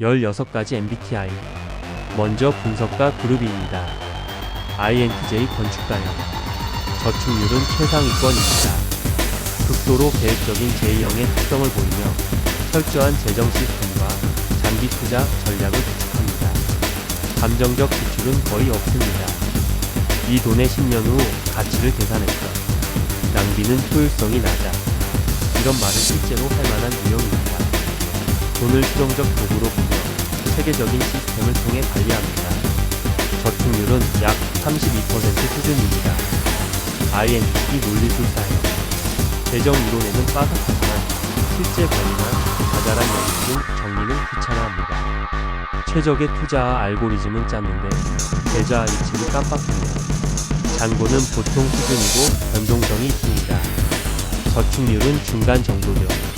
16가지 MBTI. 먼저 분석가 그룹입니다. INTJ 건축가형. 저축률은 최상위권입니다. 극도로 계획적인 제2형의 특성을 보이며 철저한 재정 시스템과 장기 투자 전략을 구축합니다. 감정적 지출은 거의 없습니다. 이 돈의 10년 후 가치를 계산했어. 낭비는 효율성이 낮아. 이런 말을 실제로 할 만한 유형입니다. 돈을 실용적 도구로 보며 체계적인 시스템을 통해 관리합니다. 저축률은 약 32% 수준입니다. INTP 논리술사형. 재정 이론에는 빠삭하지만 실제 관리나 자잘한 연습 등 정리는 귀찮아합니다. 최적의 투자 알고리즘은 짰는데 계좌 이체를 깜빡합니다. 잔고는 보통 수준이고 변동성이 있습니다. 저축률은 중간 정도죠.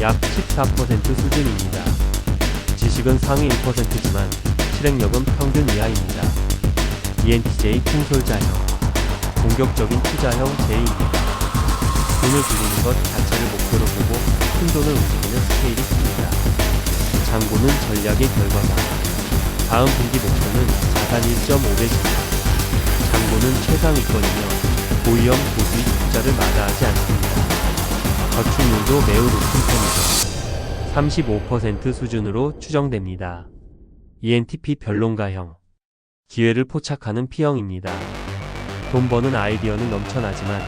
약 14% 수준입니다. 지식은 상위 1%지만 실행력은 평균 이하입니다. ENTJ 풍솔자형, 공격적인 투자형 제2입니다. 돈을 빌리는 것 자체를 목표로 보고 큰 돈을 움직이는 스케일이 큽니다. 장고는 전략의 결과다. 다음 분기 목표는 자산 1.5배입니다. 장고는 최상위권이며 고위험 고수익 투자를 마다하지 않습니다. 저축률도 매우 높은 편이죠. 35% 수준으로 추정됩니다. ENTP 변론가형. 기회를 포착하는 P형입니다. 돈 버는 아이디어는 넘쳐나지만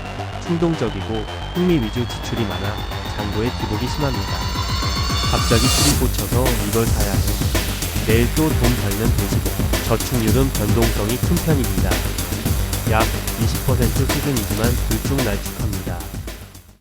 충동적이고 흥미 위주 지출이 많아 장고에 기복이 심합니다. 갑자기 술이 꽂혀서 이걸 사야 해. 내일 또 돈 벌면 되지고 저축률은 변동성이 큰 편입니다. 약 20% 수준이지만 들쭉날쭉합니다.